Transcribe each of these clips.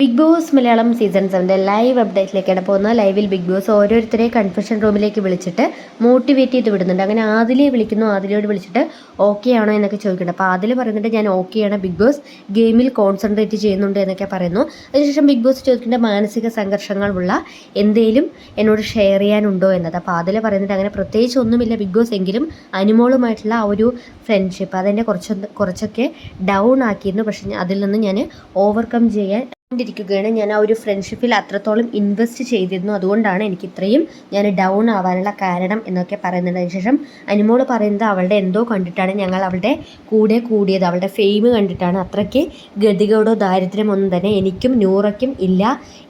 Big boss Malayalam season സെവന്റെ live അപ്ഡേറ്റിലേക്കാണ് പോകുന്നത്. ലൈവിൽ ബിഗ് ബോസ് ഓരോരുത്തരെ കൺഫെഷൻ റൂമിലേക്ക് വിളിച്ചിട്ട് മോട്ടിവേറ്റ് ചെയ്ത് വിടുന്നുണ്ട്. അങ്ങനെ ആദിലെ വിളിക്കുന്നു. ആദിലയോട് വിളിച്ചിട്ട് ഓക്കെ ആണോ എന്നൊക്കെ ചോദിക്കുന്നുണ്ട്. അപ്പോൾ ആദിൽ പറയുന്നുണ്ട് ഞാൻ ഓക്കെയാണ് ബിഗ് ബോസ് ഗെയിമിൽ കോൺസെൻട്രേറ്റ് ചെയ്യുന്നുണ്ട് എന്നൊക്കെ പറയുന്നു. അതിനുശേഷം ബിഗ് ബോസ് ചോദിക്കേണ്ട മാനസിക സംഘർഷങ്ങളുള്ള എന്തെങ്കിലും എന്നോട് ഷെയർ ചെയ്യാനുണ്ടോ എന്നത്. അപ്പോൾ ആദിൽ പറയുന്നുണ്ട് അങ്ങനെ പ്രത്യേകിച്ച് ഒന്നുമില്ല. ബിഗ് ബോസ് എങ്കിലും അനുമോളുമായിട്ടുള്ള ആ ഒരു ഫ്രണ്ട്ഷിപ്പ് അതെന്നെ കുറച്ചൊന്ന് കുറച്ചൊക്കെ ഡൗൺ ആക്കിയിരുന്നു. പക്ഷേ അതിൽ നിന്ന് ഞാൻ ഓവർകം ചെയ്യാൻ ണ്ടിരിക്കുകയാണ് ഞാൻ ആ ഒരു ഫ്രണ്ട്ഷിപ്പിൽ അത്രത്തോളം ഇൻവെസ്റ്റ് ചെയ്തിരുന്നു. അതുകൊണ്ടാണ് എനിക്ക് ഇത്രയും ഞാൻ ഡൗൺ ആവാനുള്ള കാരണം എന്നൊക്കെ പറയുന്നുണ്ട് അതിനുശേഷം അനുമോൾ പറയുന്നത് അവളുടെ എന്തോ കണ്ടിട്ടാണ് ഞങ്ങൾ അവളുടെ കൂടെ കൂടിയത്. അവളുടെ ഫെയിം കണ്ടിട്ടാണ്. അത്രയ്ക്ക് ഗതികേടോ ദാരിദ്ര്യമൊന്നും തന്നെ എനിക്കും നൂറയ്ക്കും ഇല്ല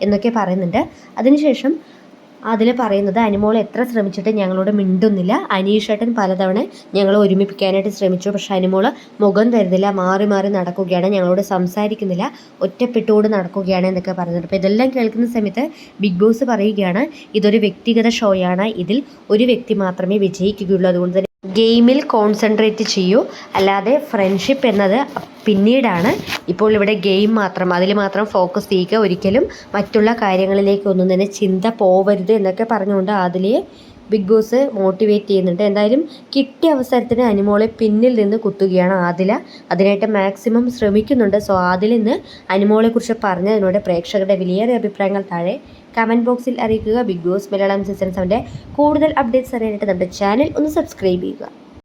എന്നൊക്കെ പറയുന്നുണ്ട്. അതിനുശേഷം അതിൽ പറയുന്നത് അനുമോൾ എത്ര ശ്രമിച്ചിട്ട് ഞങ്ങളോട് മിണ്ടുന്നില്ല. അനീഷേട്ടൻ പലതവണ ഞങ്ങളെ ഒരുമിപ്പിക്കാനായിട്ട് ശ്രമിച്ചു. പക്ഷെ അനുമോൾ മുഖം തരുന്നില്ല മാറി മാറി നടക്കുകയാണ്. ഞങ്ങളോട് സംസാരിക്കുന്നില്ല ഒറ്റപ്പെട്ടുകൊണ്ട് നടക്കുകയാണ് എന്നൊക്കെ പറയുന്നുണ്ട്. അപ്പോൾ ഇതെല്ലാം കേൾക്കുന്ന സമയത്ത് ബിഗ് ബോസ് പറയുകയാണ് ഇതൊരു വ്യക്തിഗത ഷോയാണ്. ഇതിൽ ഒരു വ്യക്തി മാത്രമേ വിജയിക്കുകയുള്ളൂ. അതുകൊണ്ട് തന്നെ ഗെയിമിൽ കോൺസെൻട്രേറ്റ് ചെയ്യൂ. അല്ലാതെ ഫ്രണ്ട്ഷിപ്പ് എന്നത് പിന്നീടാണ്. ഇപ്പോൾ ഇവിടെ ഗെയിം മാത്രം അതിൽ മാത്രം ഫോക്കസ് ചെയ്യുക. ഒരിക്കലും മറ്റുള്ള കാര്യങ്ങളിലേക്കൊന്നും തന്നെ ചിന്ത പോവരുത് എന്നൊക്കെ പറഞ്ഞുകൊണ്ട് അതിലെ ബിഗ് ബോസ് മോട്ടിവേറ്റ് ചെയ്യുന്നുണ്ട്. എന്തായാലും കിട്ടിയ അവസരത്തിന് അനിമോളെ പിന്നിൽ നിന്ന് കുത്തുകയാണ് ആദില. അതിനായിട്ട് മാക്സിമം ശ്രമിക്കുന്നുണ്ട്. സോ ആദിൽ നിന്ന് അനിമോളെക്കുറിച്ച് പറഞ്ഞതിനോട് പ്രേക്ഷകരുടെ വിലയേറിയ അഭിപ്രായങ്ങൾ താഴെ കമന്റ് ബോക്സിൽ അറിയിക്കുക. ബിഗ് ബോസ് മലയാളം സീസൺ സെവന്റെ കൂടുതൽ അപ്ഡേറ്റ്സ് അറിയാനായിട്ട് നമ്മുടെ ചാനൽ ഒന്ന് സബ്സ്ക്രൈബ് ചെയ്യുക.